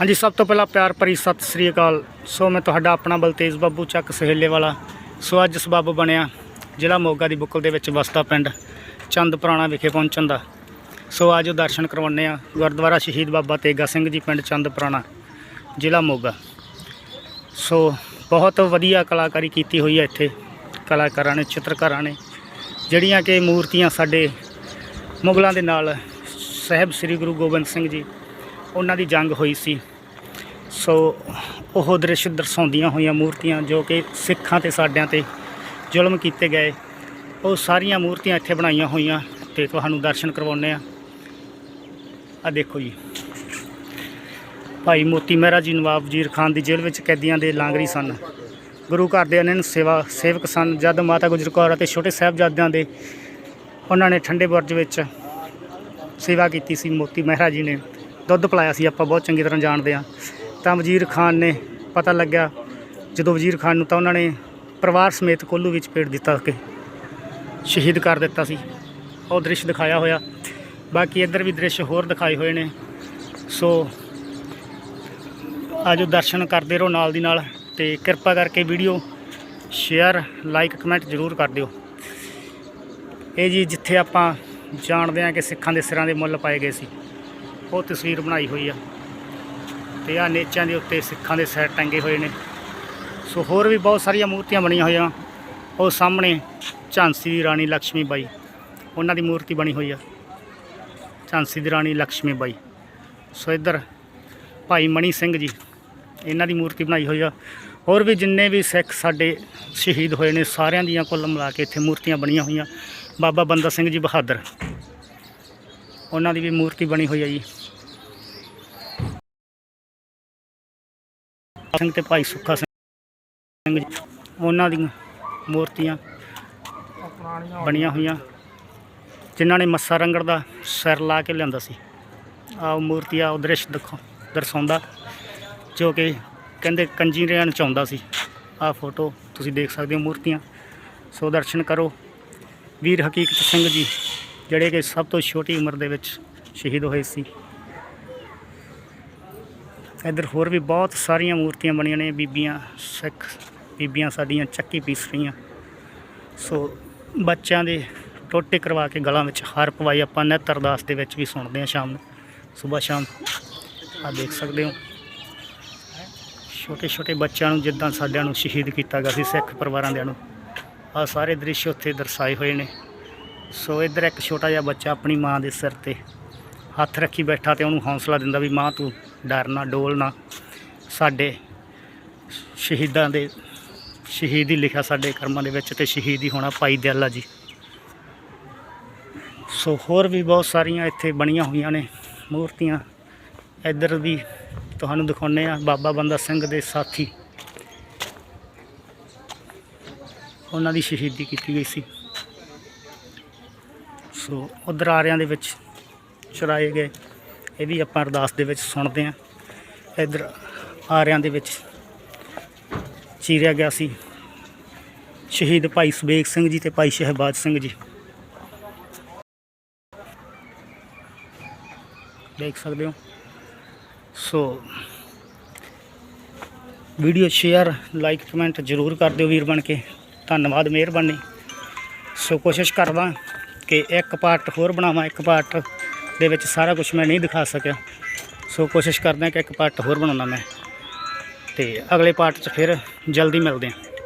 ਹਾਂਜੀ, ਸਭ ਤੋਂ ਪਹਿਲਾਂ ਪਿਆਰ ਭਰੀ ਸਤਿ ਸ੍ਰੀ ਅਕਾਲ। ਸੋ ਮੈਂ ਤੁਹਾਡਾ ਆਪਣਾ ਬਲਤੇਜ ਬਾਬੂ ਚੱਕ ਸਹੇਲੇ ਵਾਲਾ। ਸੋ ਅੱਜ ਸਬੱਬ ਬਣਿਆ ਜ਼ਿਲ੍ਹਾ ਮੋਗਾ ਦੀ ਬੁੱਕਲ ਦੇ ਵਿੱਚ ਵਸਦਾ ਪਿੰਡ ਚੰਦ ਪੁਰਾਣਾ ਵਿਖੇ ਪਹੁੰਚਣ ਦਾ। ਸੋ ਆਜੋ ਦਰਸ਼ਨ ਕਰਵਾਉਂਦੇ ਆ ਗੁਰਦੁਆਰਾ ਸ਼ਹੀਦ ਬਾਬਾ ਤੇਗਾ ਸਿੰਘ ਜੀ ਪਿੰਡ ਚੰਦ ਪੁਰਾਣਾ, ਜ਼ਿਲ੍ਹਾ ਮੋਗਾ। ਸੋ ਬਹੁਤ ਵਧੀਆ ਕਲਾਕਾਰੀ ਕੀਤੀ ਹੋਈ ਹੈ ਇੱਥੇ, ਕਲਾਕਾਰਾਂ ਨੇ, ਚਿੱਤਰਕਾਰਾਂ ਨੇ, ਜਿਹੜੀਆਂ ਕਿ ਮੂਰਤੀਆਂ ਸਾਡੇ ਮੁਗਲਾਂ ਦੇ ਨਾਲ ਸਾਹਿਬ ਸ੍ਰੀ ਗੁਰੂ ਗੋਬਿੰਦ ਸਿੰਘ ਜੀ ਉਹਨਾਂ ਦੀ ਜੰਗ ਹੋਈ ਸੀ। ਸੋ ਉਹ ਦ੍ਰਿਸ਼ ਦਰਸਾਉਂਦੀਆਂ ਹੋਈਆਂ ਮੂਰਤੀਆਂ ਜੋ ਕਿ ਸਿੱਖਾਂ ਤੇ ਸਾਡਿਆਂ ਤੇ ਜ਼ੁਲਮ ਕੀਤੇ ਗਏ, ਉਹ ਸਾਰੀਆਂ ਮੂਰਤੀਆਂ ਇੱਥੇ ਬਣਾਈਆਂ ਹੋਈਆਂ ਤੇ ਤੁਹਾਨੂੰ ਦਰਸ਼ਨ ਕਰਵਾਉਂਦੇ ਆ ਆ ਦੇਖੋ ਜੀ। ਭਾਈ ਮੋਤੀ ਮਹਿਰਾ ਜੀ ਨਵਾਬ ਵਜ਼ੀਰ ਖਾਨ ਦੀ ਜੇਲ੍ਹ ਵਿੱਚ ਕੈਦੀਆਂ ਦੇ ਲਾਂਗਰੀ ਸਨ। ਗੁਰੂ ਘਰ ਦੇ ਅਨੰਨ ਸੇਵਾ ਸੇਵਕ ਸਨ, ਜਦ ਮਾਤਾ ਗੁਜਰ ਕੌਰ ਅਤੇ ਛੋਟੇ ਸਾਹਿਬਜ਼ਾਦਿਆਂ ਦੇ ਉਹਨਾਂ ਨੇ ਠੰਡੇ ਬੁਰਜ ਵਿੱਚ ਸੇਵਾ ਕੀਤੀ ਸੀ ਮੋਤੀ ਮਹਿਰਾ ਜੀ ਨੇ। ਦੁੱਧ ਪਿਲਾਇਆ ਸੀ, ਆਪਾਂ ਬਹੁਤ ਚੰਗੀ ਤਰ੍ਹਾਂ ਜਾਣਦੇ ਹਾਂ। ਤਾਂ ਵਜ਼ੀਰ ਖਾਨ ਨੇ ਪਤਾ ਲੱਗਿਆ, ਜਦੋਂ ਵਜ਼ੀਰ ਖਾਨ ਨੂੰ ਤਾਂ ਉਹਨਾਂ ਨੇ ਪਰਿਵਾਰ ਸਮੇਤ ਕੋਲੂ ਵਿੱਚ ਪੇੜ ਦਿੱਤਾ ਕਿ ਸ਼ਹੀਦ ਕਰ ਦਿੱਤਾ ਸੀ। ਉਹ ਦ੍ਰਿਸ਼ ਦਿਖਾਇਆ ਹੋਇਆ। ਬਾਕੀ ਇੱਧਰ ਵੀ ਦ੍ਰਿਸ਼ ਹੋਰ ਦਿਖਾਏ ਹੋਏ ਨੇ। ਸੋ ਆਜੋ ਦਰਸ਼ਨ ਕਰਦੇ ਰਹੋ ਨਾਲ ਦੀ ਨਾਲ ਤੇ ਕਿਰਪਾ ਕਰਕੇ ਵੀਡੀਓ ਸ਼ੇਅਰ, ਲਾਈਕ, ਕਮੈਂਟ ਜ਼ਰੂਰ ਕਰ ਦਿਓ। ਇਹ ਜੀ ਜਿੱਥੇ ਆਪਾਂ ਜਾਣਦੇ ਹਾਂ ਕਿ ਸਿੱਖਾਂ ਦੇ ਸਿਰਾਂ ਦੇ ਮੁੱਲ ਪਾਏ ਗਏ ਸੀ। ਉਹ ਤਸਵੀਰ ਬਣਾਈ ਹੋਈ ਆ। ਤੇ ਆ ਨੇਚਾਂ ਦੇ ਉੱਤੇ, ਸਿੱਖਾਂ ਦੇ ਸਿਰ ਟੰਗੇ ਹੋਏ ਨੇ। ਸੋ ਹੋਰ ਵੀ ਬਹੁਤ ਸਾਰੀਆਂ ਮੂਰਤੀਆਂ ਬਣੀਆਂ ਹੋਈਆਂ। ਉਹ ਸਾਹਮਣੇ ਝਾਂਸੀ ਦੀ ਰਾਣੀ ਲక్ష్ਮੀ ਬਾਈ। ਉਹਨਾਂ ਦੀ ਮੂਰਤੀ ਬਣੀ ਹੋਈ ਆ। ਝਾਂਸੀ ਦੀ ਰਾਣੀ ਲక్ష్ਮੀ ਬਾਈ। ਸੋ ਇੱਧਰ ਭਾਈ ਮਣੀ ਸਿੰਘ ਜੀ, ਇਹਨਾਂ ਦੀ ਮੂਰਤੀ ਬਣਾਈ ਹੋਈ ਆ। ਹੋਰ ਵੀ ਜਿੰਨੇ ਵੀ ਸਿੱਖ ਸਾਡੇ ਸ਼ਹੀਦ ਹੋਏ ਨੇ, ਸਾਰਿਆਂ ਦੀਆਂ ਕੁੱਲ ਮਿਲਾ ਕੇ ਇੱਥੇ ਮੂਰਤੀਆਂ ਬਣੀਆਂ ਹੋਈਆਂ। ਬਾਬਾ ਬੰਦਾ ਸਿੰਘ ਜੀ ਬਹਾਦਰ, ਉਹਨਾਂ ਦੀ ਵੀ ਮੂਰਤੀ ਬਣੀ ਹੋਈ ਆ ਜੀ। ਸਿੰਘ ਤੇ ਭਾਈ ਸੁੱਖਾ ਸਿੰਘ ਜੀ, ਉਹਨਾਂ ਦੀਆਂ ਮੂਰਤੀਆਂ ਬਣੀਆਂ ਹੋਈਆਂ, ਜਿਨ੍ਹਾਂ ਨੇ ਮੱਸਾ ਰੰਗੜ ਦਾ ਸਿਰ ਲਾ ਕੇ ਲਿਆਂਦਾ ਸੀ। ਆਹ ਮੂਰਤੀ ਆ ਉਹ ਦ੍ਰਿਸ਼ ਦਿਖਾ, ਦਰਸਾਉਂਦਾ, ਜੋ ਕਿ ਕਹਿੰਦੇ ਕੰਜੀ ਰਹਿਣ ਚਾਹੁੰਦਾ ਸੀ। ਆਹ ਫੋਟੋ ਤੁਸੀਂ ਦੇਖ ਸਕਦੇ ਹੋ ਮੂਰਤੀਆਂ। ਸੋ ਦਰਸ਼ਨ ਕਰੋ। ਵੀਰ ਹਕੀਕਤ ਸਿੰਘ ਜੀ, ਜਿਹੜੇ ਕਿ ਸਭ ਤੋਂ ਛੋਟੀ ਉਮਰ ਦੇ ਵਿੱਚ ਸ਼ਹੀਦ ਹੋਏ ਸੀ। ਇੱਧਰ ਹੋਰ ਵੀ ਬਹੁਤ ਸਾਰੀਆਂ ਮੂਰਤੀਆਂ ਬਣੀਆਂ ਨੇ, ਬੀਬੀਆਂ, ਸਿੱਖ ਬੀਬੀਆਂ ਸਾਡੀਆਂ, ਚੱਕੀ ਪੀਸ ਰਹੀਆਂ। ਸੋ ਬੱਚਿਆਂ ਦੇ ਟੋਟੇ ਕਰਵਾ ਕੇ ਗਲਾਂ ਵਿੱਚ ਹਾਰ ਪਵਾਈ ਆਪਾਂ ਨਿੱਤ ਅਰਦਾਸ ਦੇ ਵਿੱਚ ਵੀ ਸੁਣਦੇ ਹਾਂ ਸ਼ਾਮ ਨੂੰ। ਸਵੇਰ ਸ਼ਾਮ ਆ ਦੇਖ ਸਕਦੇ ਹੋ। ਛੋਟੇ ਛੋਟੇ ਬੱਚਿਆਂ ਨੂੰ ਜਿੱਦਾਂ ਸਾਡਿਆਂ ਨੂੰ ਸ਼ਹੀਦ ਕੀਤਾ ਗਿਆ ਸੀ, ਸਿੱਖ ਪਰਿਵਾਰਾਂ ਦੇ ਨੂੰ। ਆ ਸਾਰੇ ਦ੍ਰਿਸ਼ ਉੱਥੇ ਦਰਸਾਏ ਹੋਏ ਨੇ। ਸੋ ਇੱਧਰ ਇੱਕ ਛੋਟਾ ਜਿਹਾ ਬੱਚਾ ਆਪਣੀ ਮਾਂ ਦੇ ਸਿਰ ਤੇ ਹੱਥ ਰੱਖੀ ਬੈਠਾ ਤੇ ਉਹਨੂੰ ਹੌਸਲਾ ਦਿੰਦਾ ਵੀ, ਮਾਂ ਤੂੰ ਡਰਨਾ ਡੋਲ ਨਾ। ਸਾਡੇ ਸ਼ਹੀਦਾਂ ਦੇ, ਸ਼ਹੀਦੀ ਲਿਖਿਆ ਸਾਡੇ ਕਰਮਾਂ ਦੇ ਵਿੱਚ ਤੇ ਸ਼ਹੀਦੀ ਹੋਣਾ ਭਾਈ ਦਿਆਲਾ ਜੀ। ਸੋ ਹੋਰ ਵੀ ਬਹੁਤ ਸਾਰੀਆਂ ਇੱਥੇ ਬਣੀਆਂ ਹੋਈਆਂ ਨੇ ਮੂਰਤੀਆਂ। ਇੱਧਰ ਵੀ ਤੁਹਾਨੂੰ ਦਿਖਾਉਂਦੇ ਆ ਬਾਬਾ ਬੰਦਾ ਸਿੰਘ ਦੇ ਸਾਥੀ। ਉਹਨਾਂ ਦੀ ਸ਼ਹੀਦੀ ਕੀਤੀ ਗਈ ਸੀ। ਸੋ ਉਧਰ ਆਰਿਆਂ ਦੇ ਵਿੱਚ ਚੁਰਾਏ ਗਏ। ਇਹ ਵੀ ਆਪਾਂ ਅਰਦਾਸ ਦੇ ਵਿੱਚ ਸੁਣਦੇ ਆ ਇੱਧਰ ਆਰਿਆਂ ਦੇ ਵਿੱਚ ਚੀਰਿਆ ਗਿਆ ਸੀ ਸ਼ਹੀਦ ਭਾਈ ਸੁਬੇਗ ਸਿੰਘ ਜੀ ਤੇ ਭਾਈ ਸ਼ਹਿਬਾਜ਼ ਸਿੰਘ ਜੀ। ਦੇਖ ਸਕਦੇ ਹੋ। So video share like comment ਜ਼ਰੂਰ ਕਰ ਦਿਓ ਵੀਰ ਬਣ ਕੇ। ਧੰਨਵਾਦ, ਮਿਹਰਬਾਨੀ। ਸੋ ਕੋਸ਼ਿਸ਼ ਕਰਦਾ ਕਿ ਇੱਕ ਪਾਰਟ ਹੋਰ ਬਣਾਵਾਂ, ਇੱਕ ਪਾਰਟ ਦੇ ਵਿੱਚ ਸਾਰਾ ਕੁਝ ਮੈਂ ਨਹੀਂ ਦਿਖਾ ਸਕਿਆ। ਸੋ ਕੋਸ਼ਿਸ਼ ਕਰਦਾ ਕਿ ਇੱਕ ਪਾਰਟ ਹੋਰ ਬਣਾਉਣਾ ਮੈਂ। ਤੇ ਅਗਲੇ ਪਾਰਟ 'ਚ ਫਿਰ ਜਲਦੀ ਮਿਲਦੇ ਹਾਂ।